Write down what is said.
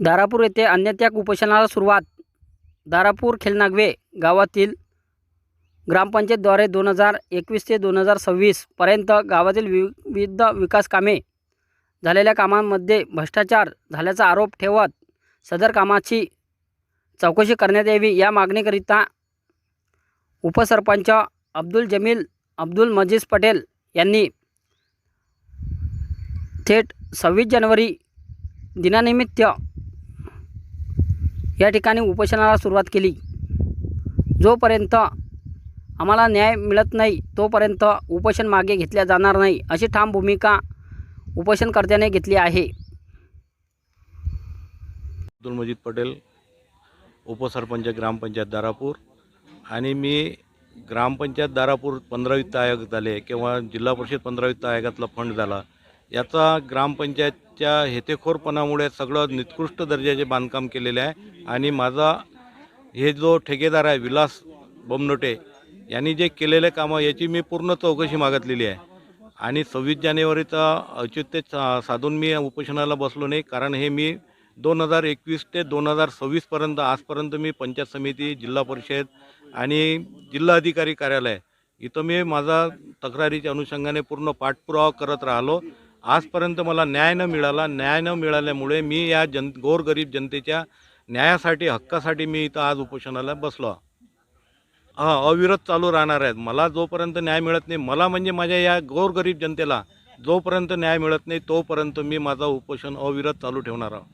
दारापूर येथे अन्नत्याग उपोषणाला सुरुवात. दारापूर खेलनागवे गावातील ग्रामपंचायतद्वारे दोन हजार एकवीस ते दोन हजार सव्वीसपर्यंत गावातील विविध विकास कामे झालेल्या कामांमध्ये भ्रष्टाचार झाल्याचा आरोप ठेवत सदर कामाची चौकशी करण्यात यावी या मागणीकरिता उपसरपंच अब्दुल जमील अब्दुल मजीज पटेल यांनी थेट सव्वीस जानेवारी दिनानिमित्त या ठिकाणी उपोषणाला सुरुवात केली. जोपर्यंत आम्हाला न्याय मिळत नाही तोपर्यंत उपोषण मागे घेतल्या जाणार नाही अशी ठाम भूमिका उपोषणकर्त्याने घेतली आहे. अब्दुल मजीद पटेल उपसरपंच ग्रामपंचायत दारापूर आणि मी ग्रामपंचायत दारापूर पंधरा वित्त आयोग झाले किंवा जिल्हा परिषद पंधरा वित्त आयोगातला फंड झाला. याचा ग्रामपंचायतच्या हेतेखोरपणामुळे सगळं निकृष्ट दर्जाचे बांधकाम केलेले आहे. आणि माझा हे जो ठेकेदार आहे विलास बोमनोटे यांनी जे केलेले कामं याची मी पूर्ण चौकशी मागितलेली आहे. आणि सव्वीस जानेवारीचा औचित्य सा- साधून मी उपोषणाला बसलो नाही कारण हे मी दोन हजार एकवीस ते दोन हजार सव्वीसपर्यंत आजपर्यंत मी पंचायत समिती जिल्हा परिषद आणि जिल्हा अधिकारी कार्यालय इथं मी माझा तक्रारीच्या अनुषंगाने पूर्ण पाठपुरावा करत राहिलो. आजपर्यंत मला न्याय न मिळाला न्याय न मिळाल्यामुळे मी या जन गोरगरीब जनतेच्या न्यायासाठी हक्कासाठी मी इथं आज उपोषणाला बसलो. हा अविरत चालू राहणार आहेत. मला जोपर्यंत न्याय मिळत नाही मला म्हणजे माझ्या या गोरगरीब जनतेला जोपर्यंत न्याय मिळत नाही तोपर्यंत मी माझा उपोषण अविरत चालू ठेवणार आहोत.